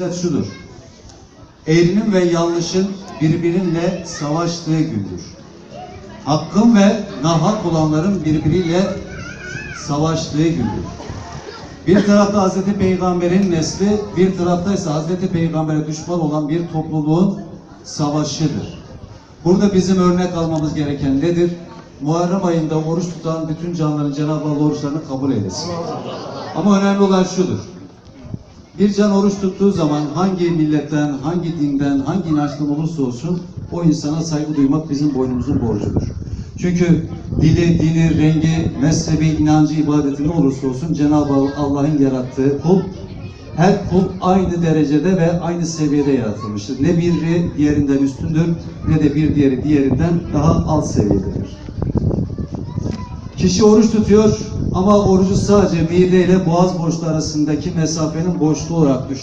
Özet şudur. Eğrinin ve yanlışın birbiriyle savaştığı gündür. Hakkın ve nahak olanların birbiriyle savaştığı gündür. Bir tarafta Hazreti Peygamber'in nesli, bir tarafta ise Hazreti Peygamber'e düşman olan bir topluluğun savaşıdır. Burada bizim örnek almamız gereken nedir? Muharrem ayında oruç tutan bütün canlıların Cenab-ı Allah oruçlarını kabul eylesin. Ama önemli olan şudur. Bir can oruç tuttuğu zaman hangi milletten, hangi dinden, hangi inançtan olursa olsun o insana saygı duymak bizim boynumuzun borcudur. Çünkü dili, dini, rengi, mezhebi, inancı, ibadeti ne olursa olsun Cenab-ı Allah'ın yarattığı kul her kul aynı derecede ve aynı seviyede yaratılmıştır. Ne biri diğerinden üstündür ne de bir diğeri diğerinden daha alt seviyededir. Kişi oruç tutuyor ama orucu sadece mide ile boğaz boşluğu arasındaki mesafenin boşluğu olarak düşünüyor.